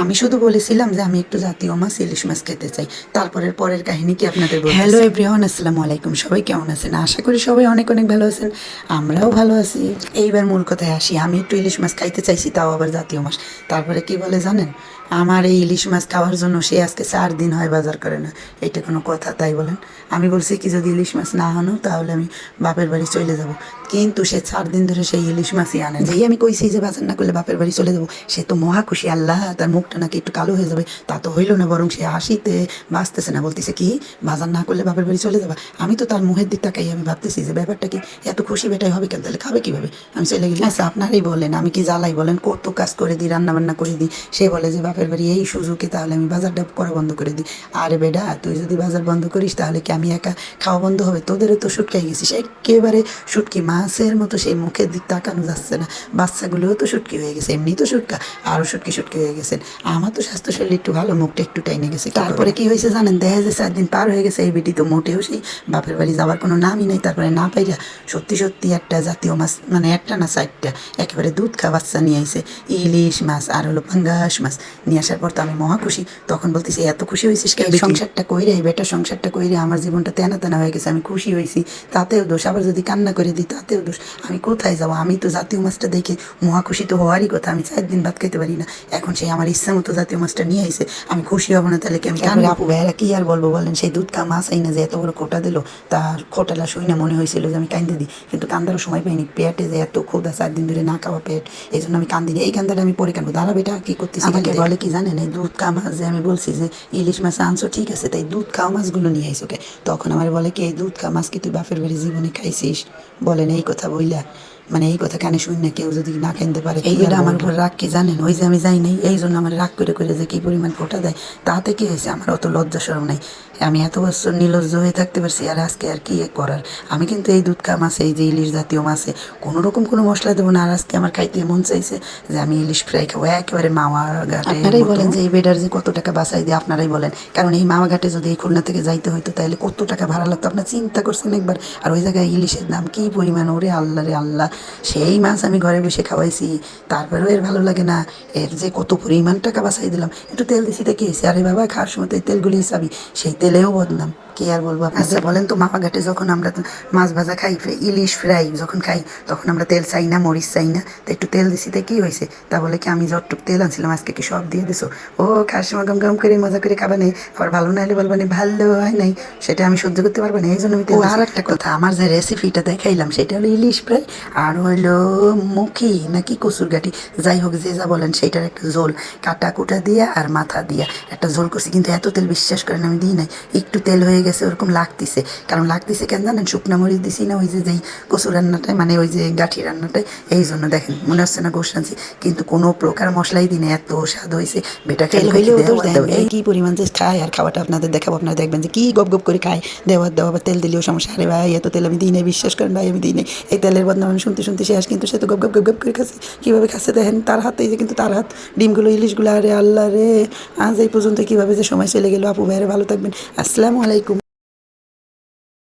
আমি শুধু বলেছিলাম যে আমি একটু জাতীয় মাছ ইলিশ মাছ খেতে চাই। তারপরের পরের কাহিনী কি আপনাদের হ্যালো এভরিওয়ান আসসালামু আলাইকুম। সবাই কেমন আছেন? আশা করি সবাই অনেক অনেক ভালো আছেন। আমরাও ভালো আছি। এইবার মূল কথায় আসি। আমি একটু ইলিশ মাছ খাইতে চাইছি তাও আবার জাতীয় মাছ। তারপরে কি বলে জানেন? আমার এই ইলিশ মাছ খাওয়ার জন্য সে আজকে চার দিন হয় বাজার করে না। এটা কোনো কথা তাই বলেন? আমি বলছি কি যদি ইলিশ মাছ না আনো তাহলে আমি বাপের বাড়ি চলে যাব। কিন্তু সে চার দিন ধরে সেই ইলিশ মাছই আনে। যেই আমি কইছি যে বাজার না করলে বাপের বাড়ি চলে যাব, সে তো মহা খুশি, আল্লাহ, তার মুখটা নাকি একটু কালো হয়ে যাবে। তা তো হইল না, বরং সে হাসিতে বাঁচতেছে না। বলতেছে কি, বাজার না করলে বাপের বাড়ি চলে যাবা? আমি তো তার মুখের দিক তাকাই আমি ভাবতেছি যে ব্যাপারটা কি, এত খুশি বেটাই হবে কেন? তাহলে খাবে কীভাবে? আমি চলে গেলে আচ্ছা আপনারাই বলেন, আমি কি জ্বালাই বলেন? কত কাজ করে দিই রান্না বান্না করে দিই। সে বলে যে বাপের বাড়ি এই সুযোগে তাহলে আমি বাজারটা করা বন্ধ করে দিই। আরে বেডা তুই যদি বাজার বন্ধ করিস, তাহলে কি আমি একা খাওয়া বন্ধ হবে? তোদেরও তো শুটকাই গেছিস একেবারে শুটকি মাছের মতো সেই মুখের দিক তাকানো যাচ্ছে না। বাচ্চাগুলোও তো শুটকি হয়ে গেছে এমনি তো শুটকা আরও শুটকি শুটকি হয়ে গেছেন আমার তো স্বাস্থ্য শরীর একটু ভালো মুখটা একটু টাইনে গেছে। তারপরে? কি হয়েছে জানেন? দেখা যায় চার দিন পার হয়ে গেছে এই বেটি তো মোটেও সেই বাপের বাড়ি যাওয়ার কোনো নামই নেই। তারপরে না পাইরা সত্যি সত্যি একটা জাতীয় মাছ মানে একটা না চারটা একেবারে দুধ খাওয়া বাচ্চা নিয়ে আইছে। ইলিশ মাছ আর হলো পাঙ্গাস মাছ। নিয়ে আসার পর তো আমি মহা খুশি। তখন বলতেছি এত খুশি হয়েছিস কেন? সংসারটা কইরে এই বেটা সংসারটা কইরে আমার জীবনটা তেনা তেনা হয়ে গেছে আমি খুশি হয়েছি। তাতেও দোষ। আবার যদি কান্না করে দিই তাতেও দোষ? আমি কোথায় যাব? আমি তো জাতীয় মাছটা দেখে মহা খুশি তো হওয়ারই কথা। আমি চার দিন ভাত খেতে পারি না। এখন সেই আমার ইচ্ছা মতো জাতীয় মাছটা নিয়ে আইছে। আমি খুশি হব না তাহলে কি আমি আপু ভাইয়েরা কি আর বলব বলেন? সেই দুধ কা মাছ আই না যে এত বড় খোটা দিল তার খোটালা শুই না মনে হয়েছিল যে আমি কান্দে দিই। কিন্তু কান্দারও সময় পাইনি। পেটে যে এত ক্ষুদা চার দিন ধরে না খাওয়া পেট এই জন্য আমি কান্দি এই কান্দাটা আমি পরে কানবো। দাঁড়া বেটা কি করতেছি আমাকে বলে কি জানেন? এই দুধ কা মাছ যে আমি বলছি যে ইলিশ মাছ আনছো ঠিক আছে তাই দুধ খাওয়া মাছগুলো নিয়ে আইসো তখন আমার বলে কি এই দুধ খাওয়া মাছ কি তুই বাপের বাড়ি জীবনে খাইছিস? বলেন এই কথা বইলা মানে এই কথা কানে শুনি না কেউ যদি না কিনতে পারে এই যেটা আমার উপর রাগ কি জানেন? ওই যে আমি যাই নাই এই জন্য আমার রাগ করে করে যে কি পরিমাণ ফোটা দেয় তাতে কি হয়েছে? আমার অত লজ্জা সরম নাই। আমি এত বছর নির্লজ্জ হয়ে থাকতে পারছি আর আজকে আর কি করার? আমি কিন্তু এই দুধ কা মাছে এই যে ইলিশ জাতীয় মাছে কোনো রকম কোনো মশলা দেবো না। আর আজকে আমার খাইতে মন চাইছে যে আমি ইলিশ ফ্রাই খাব একেবারে মাওয়া ঘাটে আপনারাই বলেন যে এই বেডার যে কত টাকা বাঁচাই দিয়ে আপনারাই বলেন। কারণ এই মাওয়া ঘাটে যদি এই খুলনা থেকে যাইতে হইতো তাহলে কত টাকা ভাড়া লাগতো? আপনার চিন্তা করছেন একবার। আর ওই জায়গায় ইলিশের দাম কি পরিমাণ? ওরে আল্লাহ রে আল্লাহ। সেই মাছ আমি ঘরে বসে খাওয়াইছি তারপরেও এর ভালো লাগে না। এর যে কত পরিমাণ টাকা বাঁচাই দিলাম একটু তেল দিছি তো কি হয়েছে আরে বাবা খাওয়ার সময় তেলগুলি হিসাবই সেই তেলেও বদনাম কি আর বলব? আচ্ছা বলেন তো মাপা ঘাটে যখন আমরা তো মাছ ভাজা খাই ইলিশ ফ্রাই যখন খাই তখন আমরা তেল চাই না মরিচ চাই না? তো একটু তেল দিছি তো কি হয়েছে? তা বলে কি আমি যতটুক তেল আনছিলাম আজকে কি সব দিয়ে দিছো? ও সময় গম গম করে মজা করে খাবা নেই আবার ভালো না হলে বলবা নেই ভালো হয় নাই। সেটা আমি সহ্য করতে পারব না এই জন্য আমি তেল আর একটা কথা আমার যে রেসিপিটা দেখাইলাম সেটা হলো ইলিশ ফ্রাই আর হইল মুখি নাকি কচুর গাঠি যাই হোক যে যা বলেন সেটার একটা ঝোল। কাটা কুটা দিয়া আর মাথা দিয়া একটা ঝোল করছি কিন্তু এত তেল বিশ্বাস করেন আমি দিই নাই। একটু তেল হয়ে গেছে ওরকম লাগতেছে। কারণ লাগতেছে কেন জানেন? শুকনা মরিচ দিছি না ওই যে যেই কচু রান্নাটায় মানে ওই যে গাঠি রান্নাটায় এই জন্য দেখেন মনে হচ্ছে না গোস রাঁধছি। কিন্তু কোনো প্রকার মশলাই দিনে এত স্বাদ হয়েছে বেটা হইলেও এই কি পরিমাণ যে খায় আর খাওয়াটা আপনাদের দেখাবো আপনারা দেখবেন যে কি গপ গপ করে খায়। দেওয়ার দেওয়া বা তেল দিলেও সমস্যা। আরে ভাই এত তেল আমি দিই নাই বিশ্বাস করেন ভাই আমি দিই নাই। এই তেলের বদনাম আমি শুনতে শুনতে শেষ কিন্তু সে তো গপ গপ গপ গপ করে খাচ্ছে। কীভাবে খাচ্ছে দেখেন? তার হাতে এই যে কিন্তু তার হাত। ডিমগুলো ইলিশগুলো আরে আল্লাহ রে। আজ এই পর্যন্ত কীভাবে যে সময় চলে গেলো আপু ভাইয়েরা ভালো থাকবেন। আসসালামু আলাইকুম।